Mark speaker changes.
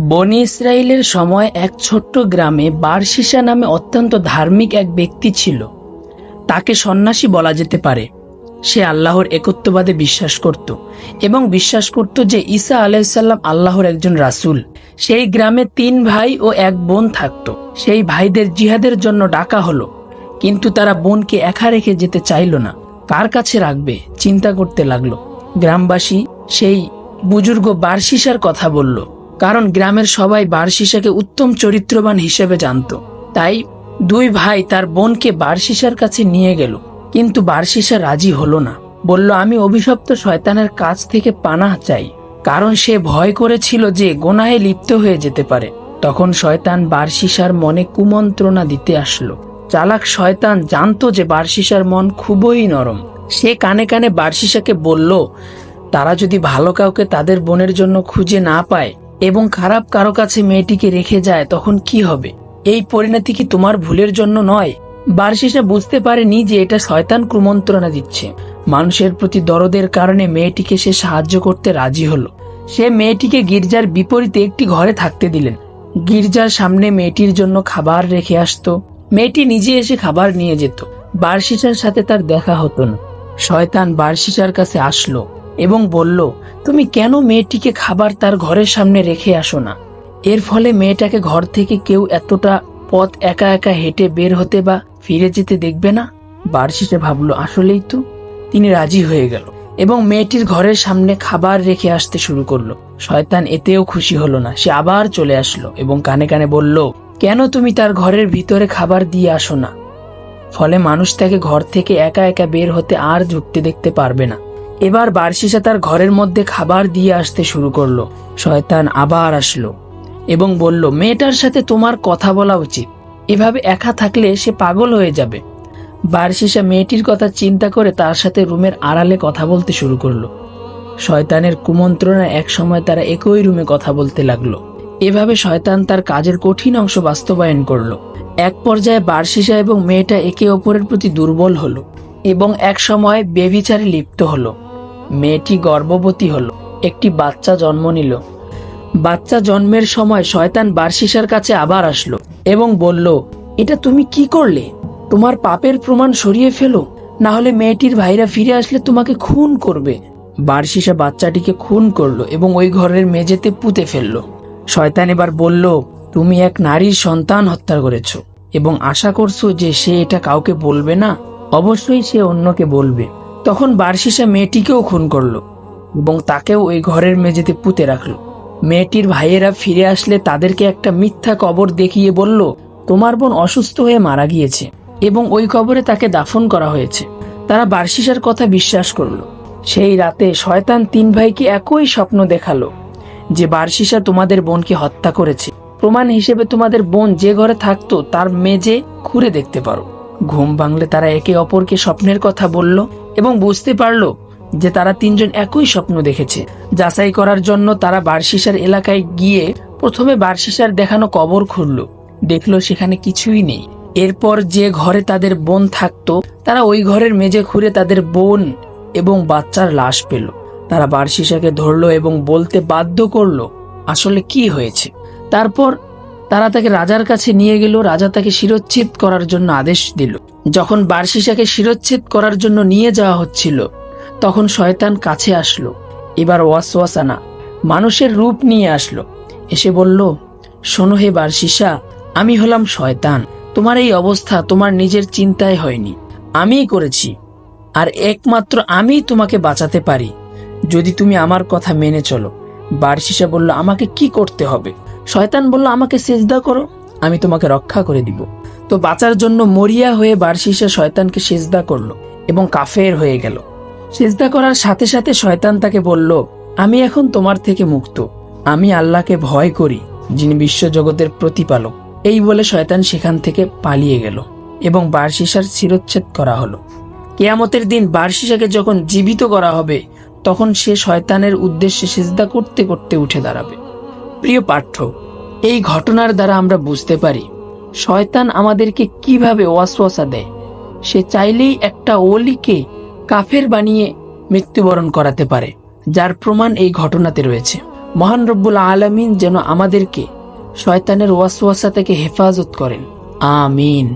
Speaker 1: বনি ইসরায়েলের সময় এক ছোট্ট গ্রামে বারশিসা নামে অত্যন্ত ধার্মিক এক ব্যক্তি ছিল। তাকে সন্ন্যাসী বলা যেতে পারে। সে আল্লাহর একত্ববাদে বিশ্বাস করত এবং বিশ্বাস করত যে ঈসা আলাইসাল্লাম আল্লাহর একজন রাসূল। সেই গ্রামে তিন ভাই ও এক বোন থাকত। সেই ভাইদের জিহাদের জন্য ডাকা হলো। কিন্তু তারা বোনকে একা রেখে যেতে চাইল না। কার কাছে রাখবে, চিন্তা করতে লাগল। গ্রামবাসী সেই বুজুর্গ বারশিসার কথা বলল। কারণ গ্রামের সবাই বারশিসাকে উত্তম চরিত্রবান হিসেবে জানত। তাই দুই ভাই তার বোনকে বারশিসার কাছে নিয়ে গেল। কিন্তু বারশিসা রাজি হলো না। বলল, আমি অভিশপ্ত শয়তানের কাছ থেকে পানাহ চাই। কারণ সে ভয় করেছিল যে গোনাহে লিপ্ত হয়ে যেতে পারে। তখন শয়তান বারশিসার মনে কুমন্ত্রণা দিতে আসলো। চালাক শয়তান জানতো যে বারশিসার মন খুবই নরম। সে কানে কানে বারশিসাকে বলল, তারা যদি ভালো কাউকে তাদের বোনের জন্য খুঁজে না পায় এবং খারাপ কারও কাছে মেয়েটিকে রেখে যায়, তখন কি হবে? এই পরিণতি কি তোমার ভুলের জন্য নয়? বারশিসা বুঝতে পারেনি যে এটা শয়তান কুমন্ত্রণা দিচ্ছে। মানুষের প্রতি দরদের কারণে মেয়েটিকে সে সাহায্য করতে রাজি হলো। সে মেয়েটিকে গির্জার বিপরীতে একটি ঘরে থাকতে দিলেন। গির্জার সামনে মেয়েটির জন্য খাবার রেখে আসতো। মেয়েটি নিজে এসে খাবার নিয়ে যেত। বারশিসার সাথে তার দেখা হতো না। শয়তান বারশিসার কাছে আসলো। এবং বলল, তুমি কেন মেয়েটিকে খাবার তার ঘরের সামনে রেখে আসো না? এর ফলে মেয়েটাকে ঘর থেকে কেউ এতটা পথ একা একা হেঁটে বের হতে বা ফিরে যেতে দেখবে না? বারশিসে ভাবলো, আসলেই তো। তিনি রাজি হয়ে গেল এবং মেয়েটির ঘরের সামনে খাবার রেখে আসতে শুরু করল। শয়তান এতেও খুশি হলো না, সে আবার চলে আসলো এবং কানে কানে বলল, কেন তুমি তার ঘরের ভিতরে খাবার দিয়ে আসো না? ফলে মানুষ তাকে ঘর থেকে একা একা বের হতে আর ঝুঁকতে দেখতে পারবে না। এবার বার্ষিসা তার ঘরের মধ্যে খাবার দিয়ে আসতে শুরু করল। শয়তান আবার আসলো এবং বলল, মেয়েটার সাথে তোমার কথা বলা উচিত। এভাবে একা থাকলে সে পাগল হয়ে যাবে। বার্ষিসা মেয়েটির কথা চিন্তা করে তার সাথে রুমের আড়ালে কথা বলতে শুরু করল। শয়তানের কুমন্ত্রণা এক সময় তারা একই রুমে কথা বলতে লাগল। এভাবে শয়তান তার কাজের কঠিন অংশ বাস্তবায়ন করল। এক পর্যায়ে বার্ষিসা এবং মেয়েটা একে অপরের প্রতি দুর্বল হলো এবং এক সময় বেবিচারে লিপ্ত হলো। মেয়েটি গর্ভবতী হলো। একটি বাচ্চা জন্ম নিল। বাচ্চা জন্মের সময় শয়তান বার্ষিসার কাছে আবার আসলো এবং বলল, এটা তুমি কি করলে? তোমার পাপের প্রমাণ সরিয়ে ফেলো। না হলে মেয়েটির ভাইরা ফিরে আসলে তোমাকে খুন করবে। বার্ষিসা বাচ্চাটিকে খুন করল এবং ওই ঘরের মেঝেতে পুঁতে ফেলল। শয়তান এবার বলল, তুমি এক নারীর সন্তান হত্যা করেছ এবং আশা করছ যে সে এটা কাউকে বলবে না? অবশ্যই সে অন্যকে বলবে। তখন বার্ষিসা মেয়েটিকেও খুন করল এবং তাকেও ওই ঘরের মেঝেতে পুঁতে রাখল। মেয়েটির ভাইয়েরা ফিরে আসলে তাদেরকে একটা মিথ্যা কবর দেখিয়ে বলল, তোমার বোন অসুস্থ হয়ে মারা গিয়েছে। এবং ওই কবরে তাকে দাফন করা হয়েছে। তারা বার্ষিসার কথা বিশ্বাস করল। সেই রাতে শয়তান তিন ভাইকে একই স্বপ্ন দেখাল, যে বার্ষিসা তোমাদের বোনকে হত্যা করেছে। প্রমাণ হিসেবে তোমাদের বোন যে ঘরে থাকতো তার মেজে খুঁড়ে দেখতে পারো। ঘুম ভাঙলে তারা একে অপরকে স্বপ্নের কথা বলল এবং বুঝতে পারল যে তারা তিনজন একই স্বপ্ন দেখেছে। যাচাই করার জন্য তারা বার্ষিসার এলাকায় গিয়ে প্রথমে বার্ষিসার দেখানো কবর খুঁড়ল। দেখল সেখানে কিছুই নেই। এরপর যে ঘরে তাদের বোন থাকতো, তারা ওই ঘরের মেঝে খুঁড়ে তাদের বোন এবং বাচ্চার লাশ পেল। তারা বার্ষিসাকে ধরলো এবং বলতে বাধ্য করল, আসলে কি হয়েছে? তারপর তারা তাকে রাজার কাছে নিয়ে গেল, রাজা তাকে শিরোচ্ছেদ করার জন্য আদেশ দিল। যখন বার্ষিসাকে শিরোচ্ছেদ করার জন্য নিয়ে যাওয়া হচ্ছিল, তখন শয়তান কাছে আসলো। এবার ওয়াস ওয়াসওয়াসানা মানুষের রূপ নিয়ে আসলো। এসে বলল, শোনো হে বার্ষিসা আমি হলাম শয়তান। তোমার এই অবস্থা তোমার নিজের চিন্তায় হয়নি। আমিই করেছি। আর একমাত্র আমিই তোমাকে বাঁচাতে পারি। যদি তুমি আমার কথা মেনে চলো। বার্ষিসা বলল, আমাকে কি করতে হবে? শয়তান বলল, আমাকে সেজদা করো, আমি তোমাকে রক্ষা করে দিব। তো বাঁচার জন্য মরিয়া হয়ে বার্ষিসা শয়তানকে সেজদা করল এবং কাফের হয়ে গেল। সেজদা করার সাথে সাথে শয়তান তাকে বলল, আমি এখন তোমার থেকে মুক্ত। আমি আল্লাহকে ভয় করি, যিনি বিশ্বজগতের প্রতিপালক। এই বলে শয়তান সেখান থেকে পালিয়ে গেল এবং বার্ষিসার শিরোচ্ছেদ করা হলো। কেয়ামতের দিন বার্ষিসাকে যখন জীবিত করা হবে, তখন সে শয়তানের উদ্দেশ্যে সেজদা করতে করতে উঠে দাঁড়াবে। প্রিয় পাঠ্য, এই ঘটনার দ্বারা আমরা বুঝতে পারি, শয়তান আমাদেরকে কীভাবে ওয়াসওয়াসা দেয়। সে চাইলেই একটা ওলিকে কাফের বানিয়ে মৃত্যুবরণ করাতে পারে, যার প্রমাণ এই ঘটনাতে রয়েছে। মহান রব্বুল আলমিন যেন আমাদেরকে শয়তানের ওয়াসওয়াসা থেকে হেফাজত করেন। আমিন।